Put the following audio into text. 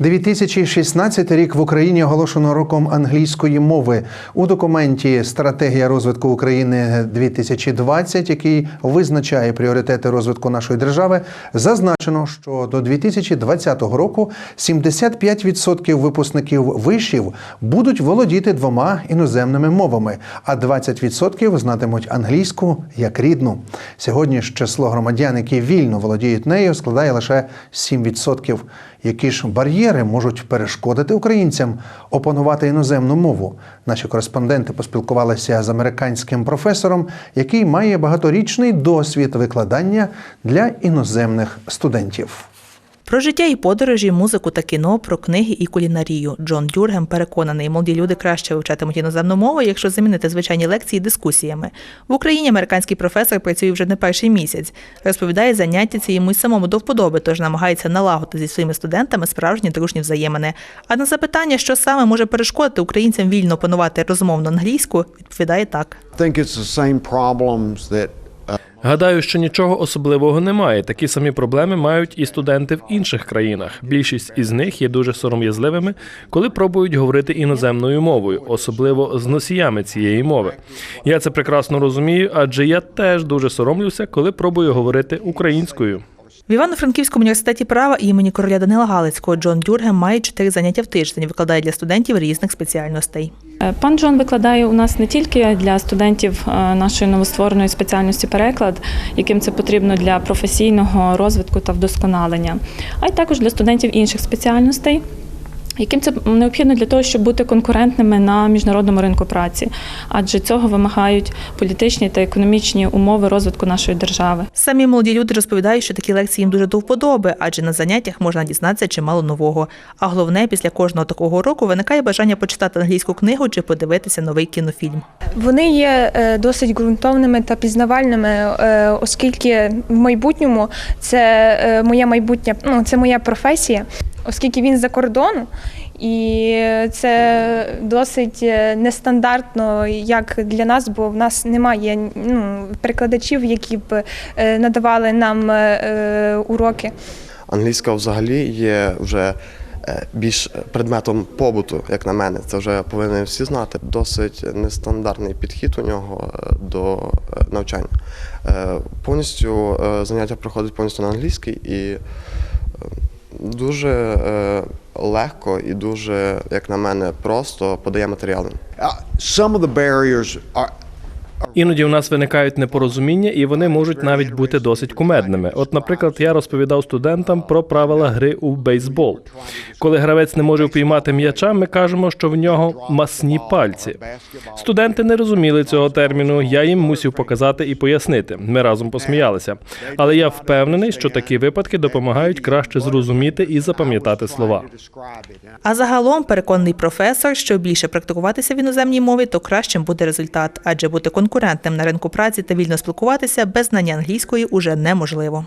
2016 рік в Україні оголошено роком англійської мови. У документі Стратегія розвитку України 2020, який визначає пріоритети розвитку нашої держави, зазначено, що до 2020 року 75% випускників вишів будуть володіти двома іноземними мовами, а 20% знатимуть англійську як рідну. Сьогодні ж число громадян, які вільно володіють нею, складає лише 7%. Які ж бар'єри можуть перешкодити українцям опанувати іноземну мову? Наші кореспонденти поспілкувалися з американським професором, який має багаторічний досвід викладання для іноземних студентів. Про життя і подорожі, музику та кіно, про книги і кулінарію. Джон Дюргем переконаний, молоді люди краще вивчатимуть іноземну мову, якщо замінити звичайні лекції дискусіями. В Україні американський професор працює вже не перший місяць. Розповідає, заняття ці йому й самому до вподоби, тож намагається налагодити зі своїми студентами справжні дружні взаємини. А на запитання, що саме може перешкодити українцям вільно опанувати розмовну англійську, відповідає так. think it's the same problems that Гадаю, що нічого особливого немає. Такі самі проблеми мають і студенти в інших країнах. Більшість із них є дуже сором'язливими, коли пробують говорити іноземною мовою, особливо з носіями цієї мови. Я це прекрасно розумію, адже я теж дуже соромлюся, коли пробую говорити українською. В Івано-Франківському університеті права імені короля Данила Галицького Джон Дюргем має чотири заняття в тиждень, викладає для студентів різних спеціальностей. Е, Пан Джон викладає у нас не тільки для студентів е, нашої новоствореної спеціальності переклад, яким це потрібно для професійного розвитку та вдосконалення, а й також для студентів інших спеціальностей. Яким це необхідно для того, щоб бути конкурентними на міжнародному ринку праці, адже цього вимагають політичні та економічні умови розвитку нашої держави. Самі молоді люди розповідають, що такі лекції їм дуже до вподоби, адже на заняттях можна дізнатися чимало нового. А головне, після кожного такого року виникає бажання почитати англійську книгу чи подивитися новий кінофільм. Вони є е, досить ґрунтовними та пізнавальними, е, оскільки в майбутньому це е, моя майбутня, ну це моя професія, оскільки він за кордону. І це досить е, нестандартно, як для нас, бо в нас немає ну, перекладачів, які б е, надавали нам е, уроки. Англійська взагалі є вже більш предметом побуту, як на мене. Це вже повинні всі знати. Досить нестандартний підхід у нього до навчання. Повністю заняття проходить повністю на англійській і дуже е, легко і дуже, як на мене, просто подає матеріали. uh, some of the barriers are. Іноді у нас виникають непорозуміння, і вони можуть навіть бути досить кумедними. От, наприклад, я розповідав студентам про правила гри у бейсбол. Коли гравець не може впіймати м'яча, ми кажемо, що в нього масні пальці. Студенти не розуміли цього терміну. Я їм мусив показати і пояснити. Ми разом посміялися. Але я впевнений, що такі випадки допомагають краще зрозуміти і запам'ятати слова. А загалом переконаний професор, що більше практикуватися в іноземній мові, то кращим буде результат, адже бути конкурентним на ринку праці та вільно спілкуватися без знання англійської уже неможливо.